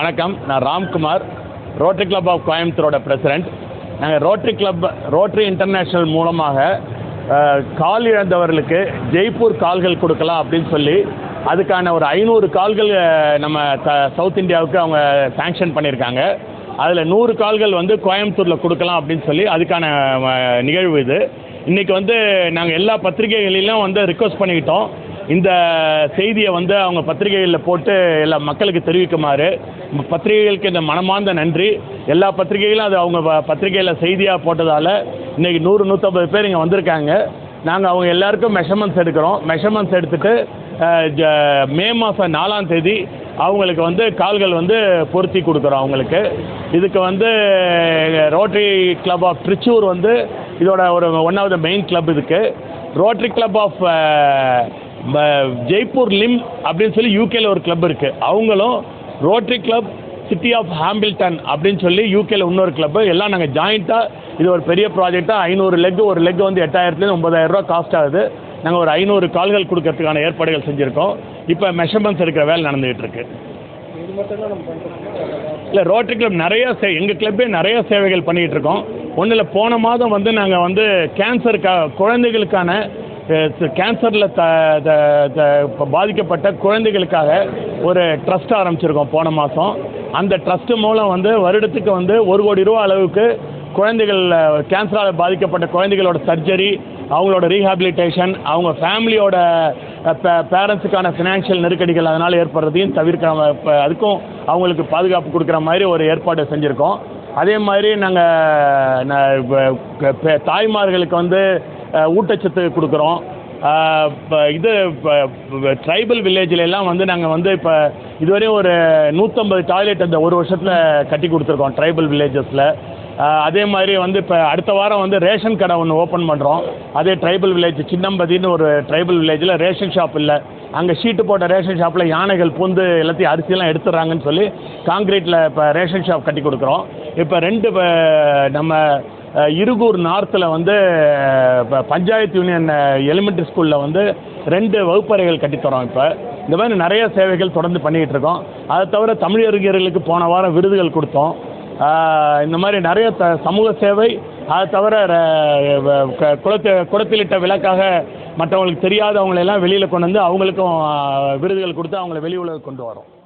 வணக்கம். நான் Ramkumar rotary club of கோயம்புத்தூரோட பிரசிடென்ட் நாங்கள் ரோட்டரி கிளப் ரோட்டரி இன்டர்நேஷ்னல் மூலமாக கால் இழந்தவர்களுக்கு ஜெய்ப்பூர் கால்கள் கொடுக்கலாம் அப்படின்னு சொல்லி அதுக்கான ஒரு ஐநூறு கால்கள் நம்ம த சவுத் இந்தியாவுக்கு அவங்க சேங்ஷன் பண்ணியிருக்காங்க. அதில் நூறு கால்கள் வந்து கோயம்புத்தூரில் கொடுக்கலாம் அப்படின்னு சொல்லி அதுக்கான நிகழ்வு இது. இன்றைக்கி வந்து நாங்கள் எல்லா பத்திரிகைகளிலும் வந்து ரிக்வஸ்ட் பண்ணிக்கிட்டோம். இந்த செய்தியை வந்து அவங்க பத்திரிகைகளில் போட்டு எல்லா மக்களுக்கு தெரிவிக்குமாறு பத்திரிகைகளுக்கு இந்த மனமார்ந்த நன்றி. எல்லா பத்திரிகைகளும் அது அவங்க பத்திரிகையில் செய்தியாக போட்டதால் இன்றைக்கி நூறு நூற்றம்பது பேர் இங்கே வந்திருக்காங்க. நாங்கள் அவங்க எல்லாருக்கும் மெஷர்மெண்ட்ஸ் எடுக்கிறோம். மெஷர்மெண்ட்ஸ் எடுத்துட்டு ஜ- மே மாதம் நாலாம் தேதி அவங்களுக்கு வந்து கால்கள் வந்து பொருத்தி கொடுக்குறோம் அவங்களுக்கு. இதுக்கு வந்து ரோட்டரி கிளப் ஆஃப் ட்ரிச்சூர் வந்து இதோட ஒரு one of the main club இதுக்கு ரோட்டரி கிளப் ஆஃப் ஜெய்ப்பூர் லிம் அப்படின்னு சொல்லி யூகேல ஒரு கிளப் இருக்குது அவங்களும் rotary club city of Hamilton அப்படின்னு சொல்லி யூகேல இன்னொரு கிளப் எல்லாம் நாங்கள் ஜாயிண்ட்டாக இது ஒரு பெரிய ப்ராஜெக்டாக ஐநூறு லெக் ஒரு லெக் வந்து எட்டாயிரத்துலேருந்து ஒன்பதாயிரம் ரூபா காஸ்ட் ஆகுது. நாங்கள் ஒரு ஐநூறு கால்கள் கொடுக்கறதுக்கான ஏற்பாடுகள் செஞ்சுருக்கோம். இப்போ மெஷர்மெண்ட்ஸ் எடுக்கிற வேலை நடந்துகிட்டு இருக்கு. இல்லை ரோட்டரி கிளப் நிறைய சே எங்கள் கிளப்பே நிறைய சேவைகள் பண்ணிகிட்டு இருக்கோம். ஒன்றில் போன மாதம் வந்து நாங்கள் வந்து கேன்சருக்கா குழந்தைகளுக்கான கேன்சரில் த த- த- பாதிக்கப்பட்ட குழந்தைகளுக்காக ஒரு ட்ரஸ்ட் ஆரம்பிச்சிருக்கோம் போன மாதம் அந்த ட்ரஸ்ட்டு மூலம் வந்து வருடத்துக்கு வந்து ஒரு கோடி ரூபா அளவுக்கு குழந்தைகள் கேன்சரால் பாதிக்கப்பட்ட குழந்தைகளோட சர்ஜரி அவங்களோட ரீஹாபிலிட்டேஷன் அவங்க ஃபேமிலியோட பேரண்ட்ஸுக்கான ஃபினான்ஷியல் நெருக்கடிகள் அதனால் ஏற்படுறதையும் தவிர்க்க அதுக்கும் அவங்களுக்கு பாதுகாப்பு கொடுக்குற மாதிரி ஒரு ஏற்பாடு செஞ்சுருக்கோம். அதே மாதிரி நாங்கள் தாய்மார்களுக்கு வந்து ஊட்டச்சத்து கொடுக்குறோம். இப்போ இது ட்ரைபல் வில்லேஜில் எல்லாம் வந்து நாங்கள் வந்து இப்போ இதுவரையும் ஒரு நூற்றம்பது டாய்லெட் அந்த ஒரு வருஷத்தில் கட்டி கொடுத்துருக்கோம் ட்ரைபல் வில்லேஜஸில் அதே மாதிரி வந்து இப்போ அடுத்த வாரம் வந்து ரேஷன் கடை ஒன்று ஓப்பன் பண்ணுறோம் அதே ட்ரைபல் வில்லேஜ் சின்னம்பதின்னு ஒரு ட்ரைபல் வில்லேஜில் ரேஷன் ஷாப் இல்லை. அங்கே ஷீட்டு போட்ட ரேஷன் ஷாப்பில் யானைகள் பூந்து எல்லாத்தையும் அரிசியெல்லாம் எடுத்துடுறாங்கன்னு சொல்லி காங்கிரீட்டில் இப்போ ரேஷன் ஷாப் கட்டி கொடுக்குறோம். இப்போ ரெண்டு நம்ம இருகூர் நார்த்தில் வந்து பஞ்சாயத்து யூனியன் எலிமெண்ட்ரி ஸ்கூலில் வந்து ரெண்டு வகுப்பறைகள் கட்டித்தரோம் இப்போ. இந்த மாதிரி நிறைய சேவைகள் தொடர்ந்து பண்ணிக்கிட்டு இருக்கோம். அதை தவிர தமிழறிஞர்களுக்கு போன வாரம் விருதுகள் கொடுத்தோம். இந்த மாதிரி நிறைய த சமூக சேவை அதை தவிர ர- வ- க- குளத்து குளத்திலிட்ட விளக்காக மற்றவங்களுக்கு தெரியாதவங்களெல்லாம் வெளியில் கொண்டு வந்து அவங்களுக்கும் விருதுகள் கொடுத்து அவங்கள வெளி உலக கொண்டு வரோம்.